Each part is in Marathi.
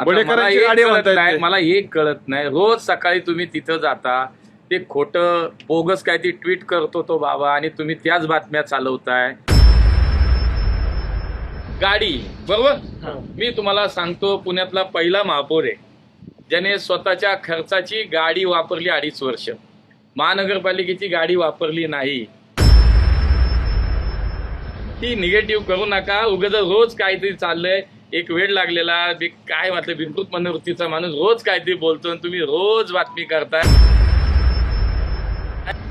आता बडेकरांची मला एक गाडी कळत म्हणतायत नाही ते. मला एक कळत नाही. रोज सकाळी तुम्ही तिथं जाता ते खोटं बोगस काय ती ट्विट करतो तो बाबा आणि तुम्ही त्याच बातम्या चालवताय. गाडी बरोबर? मी तुम्हाला सांगतो पुण्यातला पहिला महापौर आहे. ज्याने स्वतःच्या खर्चाची गाडी वापरली अडीच वर्ष. महानगरपालिकेची गाडी वापरली नाही. ती निगेटिव्ह करू नका. उगाच रोज काहीतरी चाललंय. एक वेळ लागलेला बी काय म्हटलं विकृत मनोवृत्तीचा माणूस रोज काहीतरी बोलतो आणि तुम्ही रोज बातमी करताय.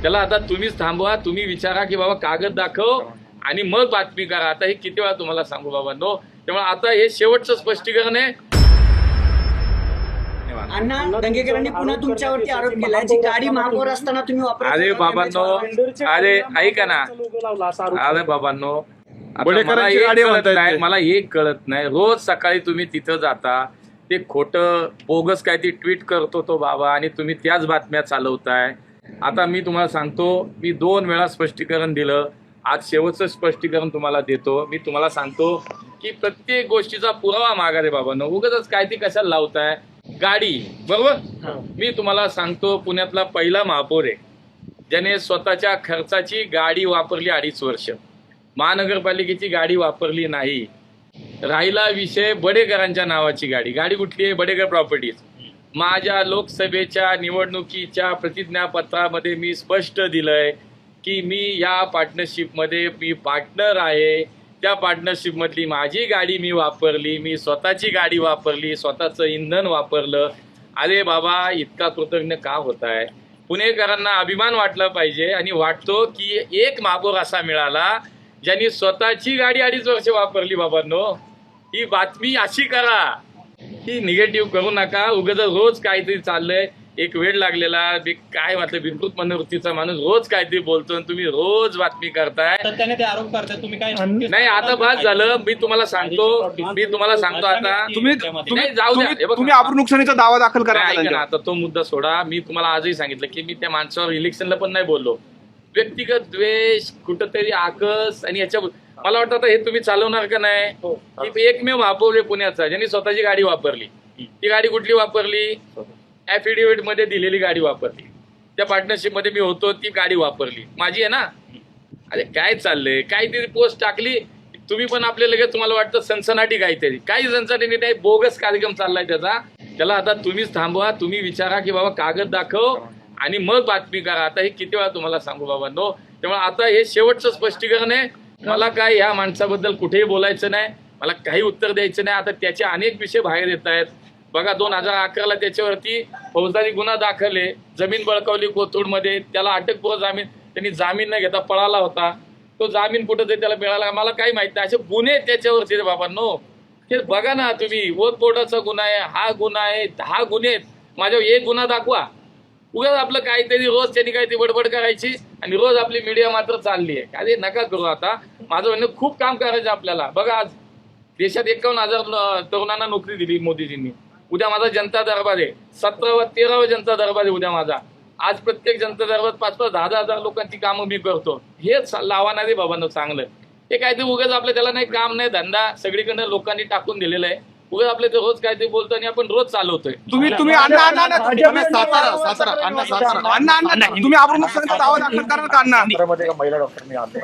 त्याला आता तुम्हीच थांबवा तुम्ही विचारा की बाबा कागद दाखव आणि मग बातमी करा. आता हे किती वेळा तुम्हाला सांगू बाबा नो त्यामुळे आता हे शेवटचं स्पष्टीकरण आहे. अण्णा दंगेकरांनी पुन्हा तुमच्यावरती आरोप केलाय जी गाडी महापौर असताना तुम्ही अरे बाबांनो अरे ऐका ना. अरे बाबांनो बडेकरांची मला एक गाडी कळत म्हणतायत नाही ते. मला एक कळत नाही. रोज सकाळी तुम्ही तिथं जाता ते खोटं बोगस काय ती ट्विट करतो तो बाबा आणि तुम्ही त्याच बातम्या चालवताय. आता मी तुम्हाला सांगतो मी दोन वेळा स्पष्टीकरण दिलं. आज शेवटचं स्पष्टीकरण तुम्हाला देतो. मी तुम्हाला सांगतो की प्रत्येक गोष्टीचा पुरावा मागा रे बाबांनो. उगाच काय ती कशाला लावताय? गाडी बरोबर? मी तुम्हाला सांगतो पुण्यातला पहिला महापौर आहे. ज्याने स्वतःच्या खर्चाची गाडी वापरली अडीच वर्ष. महानगरपालिकेची गाडी वापरली नाही. राहिला विषय बडेकरांच्या नावाची गाडी. गाडी कुठली आहे? बडेकर प्रॉपर्टीज. माझ्या लोकसभेच्या निवडणुकीच्या प्रतिज्ञापत्रामध्ये मी स्पष्ट दिलंय की मी या पार्टनरशिपमध्ये मी पार्टनर आहे. त्या पार्टनरशिपमधली माझी गाडी मी वापरली मी स्वतःची गाडी वापरली स्वतःचं इंधन वापरलं. अरे बाबा इतका कृतज्ञ का होत आहे पुणेकरांना अभिमान वाटला पाहिजे आणि वाटतो की एक मागोर असा मिळाला ज्यांनी स्वतःची गाडी अडीच वर्ष वापरली बाबांनो ही बातमी अशी करा. ही निगेटिव्ह करू नका. उगाच रोज काहीतरी चाललंय. एक वेळ लागलेला. बी काय म्हटलं विकृत मनोवृत्तीचा माणूस रोज काहीतरी बोलतो आणि तुम्ही रोज बातमी करताय. त्याने ते आरोप करताय. तुम्ही काय नाही आता बस झालं. मी तुम्हाला सांगतो. मी तुम्हाला सांगतो आता. तुम्ही जाऊ द्या. हे तुम्ही अब्रू नुकसानीचा दावा दाखल करा. आता तो मुद्दा सोडा. मी तुम्हाला आजही सांगितलं की मी त्या माणसावर इलेक्शनला पण नाही बोललो. व्यक्तिगत द्वेष कुठंतरी आकस आणि याच्या मला वाटतं आता हे तुम्ही चालवणार का नाही? की एकमेव आहे पुण्याचा ज्यांनी स्वतःची गाडी वापरली. ती गाडी कुठली वापरली? ऍफिडेव्हिटमध्ये दिलेली गाडी वापरली. त्या पार्टनरशिपमध्ये मी होतो ती गाडी वापरली. माझी आहे ना? अरे काय चाललंय? काहीतरी पोस्ट टाकली? तुम्ही पण आपल्या लगेच तुम्हाला वाटतं सनसनाटी काहीतरी. काही सनसनाटी नाही बोगस कार्यक्रम चाललाय त्याचा. त्याला आता तुम्हीच थांबवा तुम्ही विचारा की बाबा कागद दाखव. आणि मग बातमी करा. आता हे किती वेळा तुम्हाला सांगू बाबा नो त्यामुळे आता हे शेवटचं स्पष्टीकरण आहे. मला काय ह्या माणसाबद्दल कुठेही बोलायचं नाही. मला काही उत्तर द्यायचं नाही. आता त्याचे अनेक विषय बाहेर येत आहेत. बघा दोन हजार अकराला त्याच्यावरती फौजदारी गुन्हा दाखल जमीन बळकावली कोथरूडमध्ये. त्याला अटकपूर्व जामीन त्यांनी जामीन न घेता पळाला होता. तो जामीन कुठं तरी त्याला मिळाला मला काही माहीत नाही. असे गुन्हे आहेत त्याच्यावरती रे बाबा नो हे बघा ना तुम्ही. वोट बोर्डाचा गुन्हा आहे हा गुन्हा आहे दहा गुन्हे आहेत. माझ्यावर एक गुन्हा दाखवा. उगाच आपलं काहीतरी रोज त्यांनी काहीतरी बडबड करायची आणि रोज आपली मीडिया मात्र चालली आहे. अरे नका करू आता. माझं म्हणणं खूप काम करायचं आपल्याला. बघा आज देशात एकावन्न हजार तरुणांना नोकरी दिली मोदीजींनी. उद्या माझा जनता दरबार आहे. सतरावा तेरावा जनता दरबार आहे उद्या माझा. आज प्रत्येक जनता दरबार पाच पाच दहा दहा हजार लोकांची कामं मी करतो. हेच लावणारे रे चांगलं. हे काहीतरी उगाच आपलं त्याला नाही काम नाही धंदा सगळीकडनं लोकांनी टाकून दिलेलं आहे. उगाच आपलं ते रोज काहीतरी बोलतो आणि आपण रोज चालवतोय. तुम्ही तुम्ही अण्णा अण्णा अण्णा अण्णा, सातारा सातारा अण्णा सातारा. अण्णा अण्णा तुम्ही अब्रू नुकसानीचा दावा दाखल करा का अण्णा मध्ये एका महिला डॉक्टरने आंदोलन